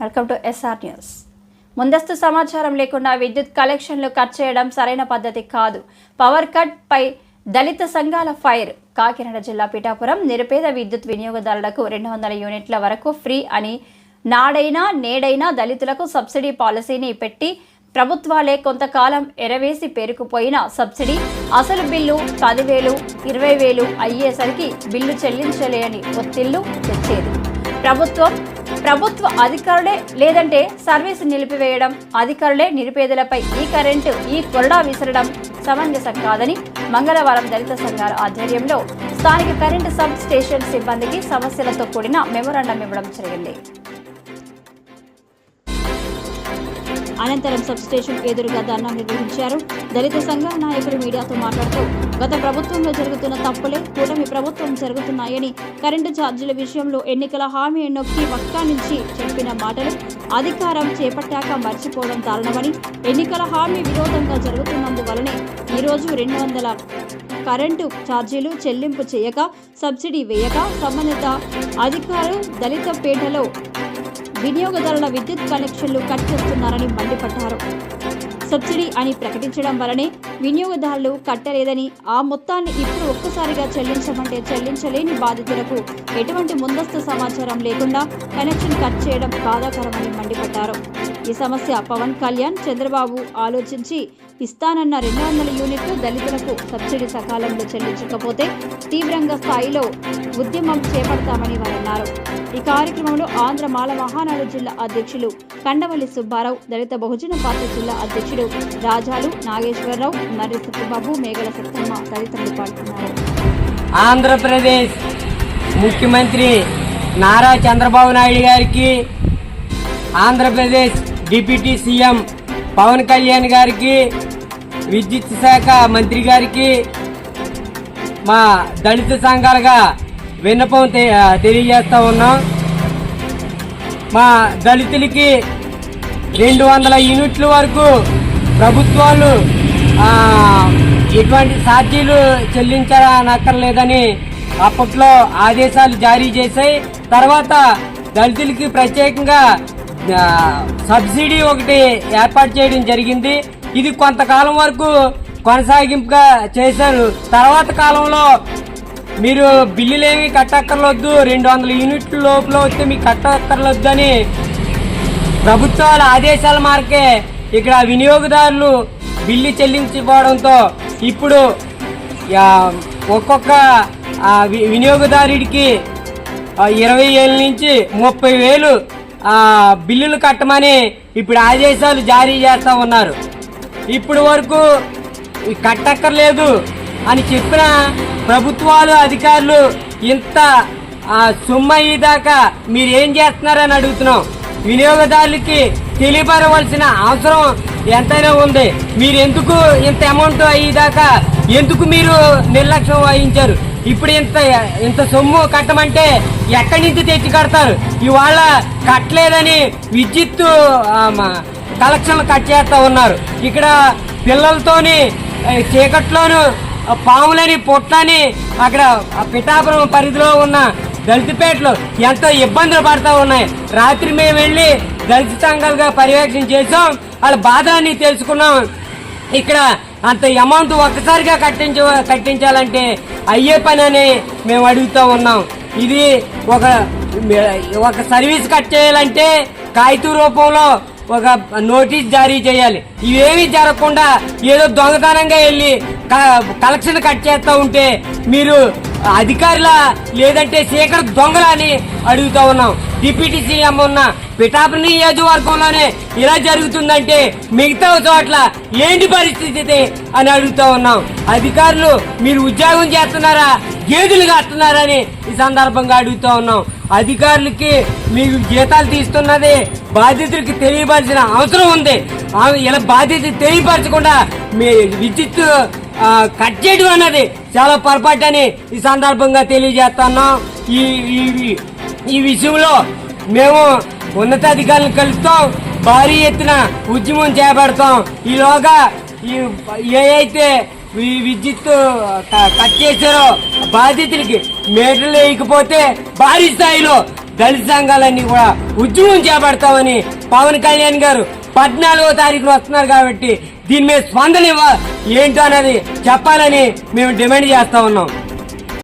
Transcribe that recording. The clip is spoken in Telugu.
Welcome to SR news. ముందస్తు సమాచారం లేకుండా విద్యుత్ కలెక్షన్లు కట్ చేయడం సరైన పద్ధతి కాదు. పవర్ కట్ పై దళిత సంఘాల ఫైర్. కాకినాడ జిల్లా పిఠాపురం నిరుపేద విద్యుత్ వినియోగదారులకు రెండు వందల యూనిట్ల వరకు ఫ్రీ అని నాడైనా నేడైనా దళితులకు సబ్సిడీ పాలసీని పెట్టి ప్రభుత్వాలే కొంతకాలం ఎరవేసి పేరుకుపోయిన సబ్సిడీ అసలు బిల్లు పదివేలు ఇరవై వేలు అయ్యేసరికి బిల్లు చెల్లించలేని ఒత్తిళ్ళు తెచ్చేది. ప్రభుత్వం ప్రభుత్వ అధికారులే లేదంటే సర్వీస్ నిలిపివేయడం అధికారులే నిరుపేదలపై ఈ కరెంటు ఈ కొరడా విసరడం సమంజసం కాదని మంగళవారం దళిత సంఘాల ఆధ్వర్యంలో స్థానిక కరెంటు సబ్ స్టేషన్ సిబ్బందికి సమస్యలతో కూడిన మెమోరాండం ఇవ్వడం జరిగింది. అనంతరం సబ్స్టేషన్ ఎదురుగా ధర్నా నిర్వహించారు. దళిత సంఘాల నాయకులు మీడియాతో మాట్లాడుతూ గత ప్రభుత్వంలో జరుగుతున్న తప్పులే కూటమి ప్రభుత్వం జరుగుతున్నాయని కరెంటు ఛార్జీల విషయంలో ఎన్నికల హామీ నొక్కి వక్కా నుంచి చెప్పిన మాటలు అధికారం చేపట్టాక మర్చిపోవడం దారుణమని ఎన్నికల హామీ విరోధంగా జరుగుతున్నందువలనే ఈరోజు రెండు వందల కరెంటు ఛార్జీలు చెల్లింపు చేయక సబ్సిడీ వేయక సంబంధిత అధికారులు దళిత పేటలో వినియోగదారుల విద్యుత్ కనెక్షన్లు కట్ చేస్తున్నారని మండిపడ్డారు. సబ్సిడీ అని ప్రకటించడం వలనే వినియోగదారులు కట్టలేదని ఆ మొత్తాన్ని ఇప్పుడు ఒక్కసారిగా చెల్లించమంటే చెల్లించలేని బాధితులకు ఎటువంటి ముందస్తు సమాచారం లేకుండా కనెక్షన్ కట్ చేయడం బాధాకరమని మండిపడ్డారు. ఈ సమస్య పవన్ కళ్యాణ్ చంద్రబాబు ఆలోచించి ఇస్తానన్న రెండు వందల యూనిట్లు దళితులకు సబ్సిడీ సకాలంలో చెల్లించకపోతే తీవ్రంగా స్థాయిలో ఉద్యమం చేపడతామని వారన్నారు. ఈ కార్యక్రమంలో ఆంధ్ర మాల మహానాడు జిల్లా అధ్యక్షులు కండవల్లి సుబ్బారావు దళిత బహుజన పార్టీ జిల్లా అధ్యక్షుడు రాజాలు నాగేశ్వరరావు మర్రి సత్యబాబు మేఘల సత్తమ్మ తదితరులు పాల్గొన్నారు. ఆంధ్రప్రదేశ్ ముఖ్యమంత్రి నారా చంద్రబాబు నాయుడు గారికి ఆంధ్రప్రదేశ్ డిప్యూటీ సీఎం పవన్ కళ్యాణ్ గారికి విద్యుత్ శాఖ మంత్రి గారికి మా దళిత సంఘాలుగా విన్నపం తె- తెలియజేస్తా ఉన్నాం. మా దళితులకి రెండు వందల యూనిట్ల వరకు ప్రభుత్వాలు ఆ, ఎటువంటి ఛార్జీలు చెల్లించాలనక్కర్లేదని అప్పట్లో ఆదేశాలు జారీ చేశాయి. తర్వాత దళితులకి ప్రత్యేకంగా సబ్సిడీ ఒకటి ఏర్పాటు చేయడం జరిగింది. ఇది కొంతకాలం వరకు కొనసాగింపుగా చేశారు. తర్వాత కాలంలో మీరు బిల్లులేమి కట్టక్కర్లొద్దు. రెండు వందల యూనిట్ల లోపల వస్తే మీకు కట్టక్కర్లొద్దు అని ప్రభుత్వాల ఆదేశాల మార్కే ఇక్కడ వినియోగదారులు బిల్లు చెల్లించిపోవడంతో ఇప్పుడు ఒక్కొక్క వినియోగదారుడికి ఇరవై ఏళ్ళ నుంచి ముప్పై వేలు ఆ, బిల్లులు కట్టమని ఇప్పుడు ఆదేశాలు జారీ చేస్తూ ఉన్నారు. ఇప్పుడు వరకు కట్టక్కర్లేదు. అని చెప్పిన ప్రభుత్వాలు అధికారులు ఇంత సొమ్మ సొమ్ము అయ్యేదాకా మీరేం చేస్తున్నారని అడుగుతున్నాం. వినియోగదారులకి తెలియపరవలసిన అవసరం ఎంతైనా ఉంది. మీరు ఎందుకు ఇంత అమౌంట్ అయ్యేదాకా ఎందుకు మీరు నిర్లక్ష్యం వహించారు? ఇప్పుడు ఇంత ఇంత సొమ్ము కట్టమంటే ఎక్కడి నుంచి తెచ్చి కడతారు? ఇవాళ కట్టలేదని విద్యుత్ కలెక్షన్లు కట్ చేస్తూ ఉన్నారు. ఇక్కడ పిల్లలతోని చీకట్లోనూ పాములని పొట్లని అక్కడ పిఠాపురం పరిధిలో ఉన్న దళితపేటలో ఎంతో ఇబ్బందులు పడతా ఉన్నాయి. రాత్రి మేము వెళ్ళి దళిత సంఘాలుగా పర్యవేక్షణ చేసాం వాళ్ళ బాధని తెలుసుకున్నాం. ఇక్కడ అంత అమౌంట్ ఒక్కసారిగా కట్టించ కట్టించాలంటే అయ్యే పని అని మేము అడుగుతూ ఉన్నాం. ఇది ఒక ఒక సర్వీస్ కట్ చేయాలంటే కాగిత రూపంలో ఒక నోటీస్ జారీ చేయాలి. ఇవేమి జరగకుండా ఏదో దొంగతనంగా వెళ్ళి క- కలెక్షన్ కట్ చేస్తూ ఉంటే మీరు అధికారుల లేదంటే శేఖర్ దొంగల అని అడుగుతూ ఉన్నాం. డిప్యూటీ సీఎం ఉన్న పిఠాపు నియోజకవర్గంలోనే ఇలా జరుగుతుందంటే మిగతా చోట్ల ఏంటి పరిస్థితి అని అడుగుతూ ఉన్నాం. అధికారులు మీరు ఉద్యోగం చేస్తున్నారా? గేదులు కాస్తున్నారని ఈ సందర్భంగా అడుగుతూ ఉన్నాం. అధికారులకి మీకు జీతాలు తీస్తున్నది బాధితులకి తెలియపరిచిన అవసరం ఉంది. ఇలా బాధ్యత తెలియపరచకుండా మీ విద్యుత్ కట్ చేయడం అన్నది చాలా పొరపాటు అని ఈ సందర్భంగా తెలియజేస్తున్నాం. ఈ ఈ- విషయంలో మేము ఉన్నతాధికారులను కలుస్తాం భారీ ఎత్తున ఉద్యమం చేపడతాం. ఈలోగా ఈ ఏ అయితే ఈ విద్యుత్ క- కట్ చేశారో బాధితులకి మీటర్లు వేయకపోతే భారీ స్థాయిలో దళిత సంఘాలన్నీ కూడా ఉద్యమం చేపడతామని పవన్ కళ్యాణ్ గారు పద్నాలుగో తారీఖున వస్తున్నారు కాబట్టి దీని మీద స్పందన ఇవ్వ ఏంటో అనేది చెప్పాలని మేము డిమాండ్ చేస్తా ఉన్నాం.